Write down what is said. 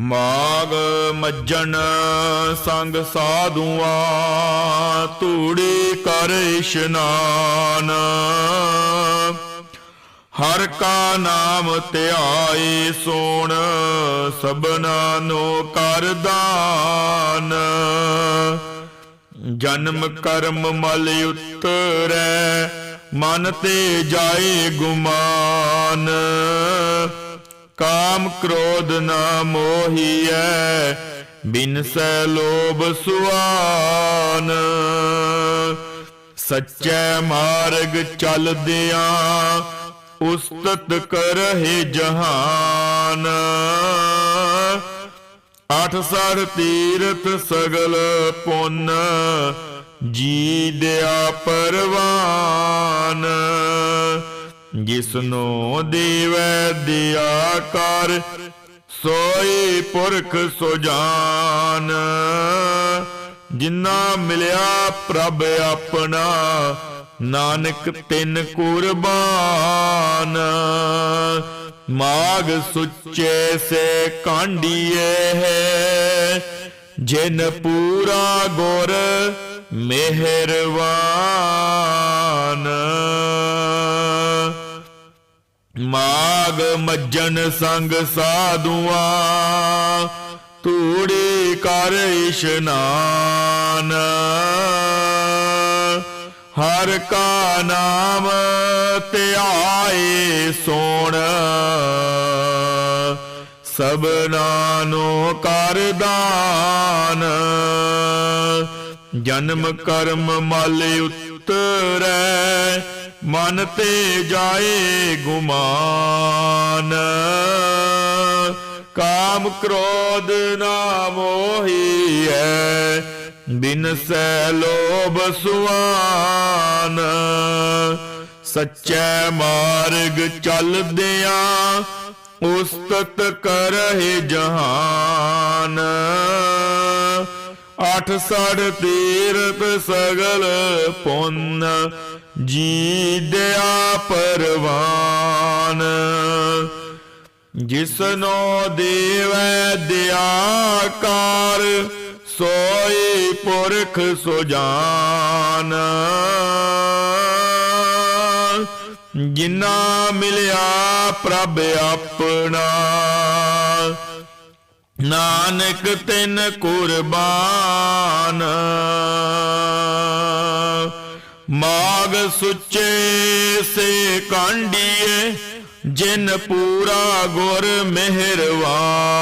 ਮਾਗ ਮੱਜਣ ਸੰਗ ਸਾਧੂਆਂ, ਤੂੜੀ ਕਰ ਇਸ਼ਨਾਨ। ਹਰ ਕਾ ਨਾਮ ਧਿਆਏ ਸੋਣ, ਸਭਨਾ ਨੋ ਕਰ ਦਾਨ। ਜਨਮ ਕਰਮ ਮਲ ਉਤਰੈ, ਮਨ ਤੇ ਜਾਏ ਗੁਮਾਨ। ਕਾਮ ਕ੍ਰੋਧ ਨਾ ਮੋਹੀਐ ਬਿਨਸੈ ਲੋਭ ਸੁਆਨ। ਸੱਚੇ ਮਾਰਗ ਚੱਲਦਿਆਂ ਉਸਤਤ ਕਰਹਿ ਜਹਾਨ। ਅਠ ਸੜ ਤੀਰਥ ਸਗਲ ਪੁੰਨ, ਜੀ ਦਿਆ ਪਰਵਾਨ। ਜਿਸਨੋ ਦੇਵੈ ਦਿਆ ਕਰ, ਸੋਈ ਪੁਰਖ ਸੁਜਾਨ ਜਿਨਾ ਮਿਲਿਆ ਪ੍ਰਭ ਆਪਣਾ, ਨਾਨਕ ਤਿੰਨ ਕੁਰਬਾਨ। ਮਾਗ ਸੁੱਚੇ ਸੇ ਕਾਂਡੀਏ ਹੈ, ਜਿਨ ਪੂਰਾ ਗੁਰ ਮਿਹਰਵਾਨ। ਮਾਗ ਮੱਜਨ ਸੰਗ ਸਾਧੂਆਂ, ਤੂੜੀ ਕਰ ਇਸ਼ਨਾਨ। ਹਰ ਕਾ ਨਾਮ ਧਿਆਏ ਸੋਣ, ਸਭਨਾ ਨੂੰ ਕਰ ਦਾਨ। ਜਨਮ ਕਰਮ ਮਲ ਉਤਰੈ ਮਨ ਤੇ ਜਾਏ ਗੁਮਾਨ। ਕਾਮ ਕ੍ਰੋਧ ਨਾ ਮੋਹੀਐ ਬਿਨਸੈ ਲੋਭ ਸੁਆਨ। ਸੱਚੇ ਮਾਰਗ ਚੱਲਦਿਆਂ ਉਸਤਤ ਕਰਹਿ ਜਹਾਨ। ਅਠ ਸੜ ਤੀਰਥ ਸਗਲ ਪੁੰਨ ਜੀ ਦਿਆ ਪਰਵਾਨ ਜਿਸਨੋ ਦੇਵੈ ਦਿਆ ਕਾਰ ਸੋਈ ਪੁਰਖ ਸੁਜਾਨ। ਜਿਨਾ ਮਿਲਿਆ ਪ੍ਰਭ ਆਪਣਾ ਨਾਨਕ ਤਿਨ ਕੁਰਬਾਨ ਮਾਗ ਸੁੱਚੇ ਸੇ ਕਾਂਡੀਏ ਜਿਨ ਪੂਰਾ ਗੁਰ ਮਿਹਰਵਾਨ।